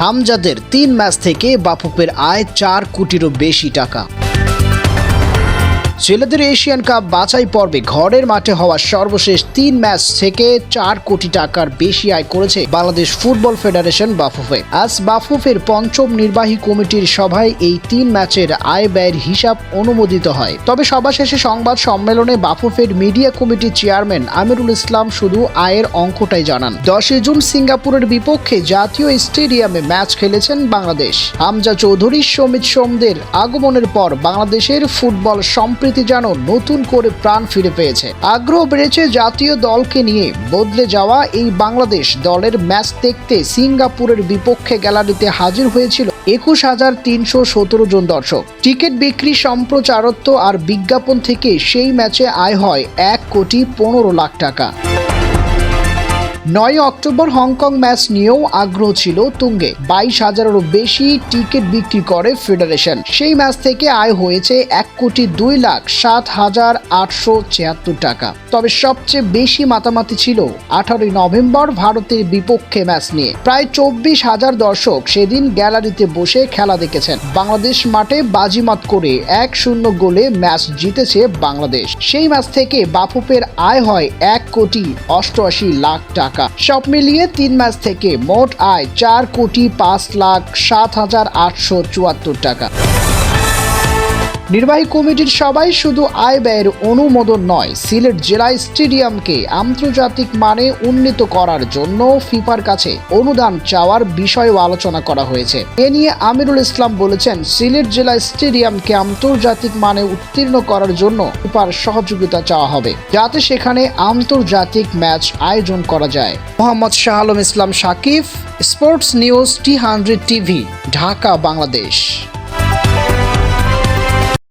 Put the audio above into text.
হামজাদের তিন ম্যাচ থেকে বাফুফের আয় চার কোটিরও বেশি টাকা। ছেলেদের এশিয়ান কাপ বাছাই পর্বে ঘরের মাঠে হওয়া সর্বশেষ তিন ম্যাচ থেকে চার কোটি টাকার বেশি আয় করেছে বাংলাদেশ ফুটবল ফেডারেশন বাফুফে। আজ বাফুফের পঞ্চম নির্বাহী কমিটির সভায় এই তিন ম্যাচের আয় ব্যয়ের হিসাব অনুমোদিত হয়। তবে সভা শেষে সংবাদ সম্মেলনে বাফুফের মিডিয়া কমিটির চেয়ারম্যান আমিরুল ইসলাম শুধু আয়ের অঙ্কটাই জানান। দশই জুন সিঙ্গাপুরের বিপক্ষে জাতীয় স্টেডিয়ামে ম্যাচ খেলেছেন বাংলাদেশ। হামজা চৌধুরী, সমিত সোমদের আগমনের পর বাংলাদেশের ফুটবল সম্প্রীতি যেন নতুন করে প্রাণ ফিরে পেয়েছে। আগ্রহ বেড়েছে জাতীয় দলকে নিয়ে। বদলে যাওয়া এই বাংলাদেশ দলের ম্যাচ দেখতে সিঙ্গাপুরের বিপক্ষে গ্যালারিতে হাজির হয়েছিল একুশ হাজার তিনশো সতেরো জন দর্শক। টিকিট বিক্রি সম্প্রচারত্ব আর বিজ্ঞাপন থেকে সেই ম্যাচে আয় হয় এক কোটি পনেরো লাখ টাকা। নয় অক্টোবর হংকং ম্যাচ নিয়েও আগ্রহ ছিল তুঙ্গে। বাইশ হাজারেরও বেশি টিকিট বিক্রি করে ফেডারেশন। সেই ম্যাচ থেকে আয় হয়েছে এক কোটি দুই লাখ সাত হাজার আটশো ছিয়াত্তর টাকা। তবে সবচেয়ে বেশি মাতামাতি ছিল আঠারোই নভেম্বর ভারতের বিপক্ষে ম্যাচ নিয়ে। প্রায় চব্বিশ হাজার দর্শক সেদিন গ্যালারিতে বসে খেলা দেখেছেন। বাংলাদেশ মাঠে বাজিমাত করে এক শূন্য গোলে ম্যাচ জিতেছে বাংলাদেশ। সেই ম্যাচ থেকে বাফুপের আয় হয় এক কোটি অষ্টআশি লাখ টাকা। সব মিলিয়ে তিন মাস থেকে মোট আয় চার কোটি পাঁচ লাখ সাত হাজার আটশো চুয়াত্তর টাকা। নির্বাহী কমিটির সবাই শুধু আয় ব্যয়ের অনুমোদন নয়, সিলেট জেলা স্টেডিয়ামকে আন্তর্জাতিক মানে উন্নীত করার জন্য ফিফার কাছে অনুদান চাওয়ার বিষয়েও আলোচনা করা হয়েছে। এ নিয়ে আমিরুল ইসলাম বলেছেন, সিলেট জেলা স্টেডিয়ামকে আন্তর্জাতিক মানে উত্তীর্ণ করার জন্য ফিফার সহযোগিতা চাওয়া হবে, যাতে সেখানে আন্তর্জাতিক ম্যাচ আয়োজন করা যায়। Mohammad Shah Alam Islam Sakib, sports news T hundred TV, Dhaka, Bangladesh.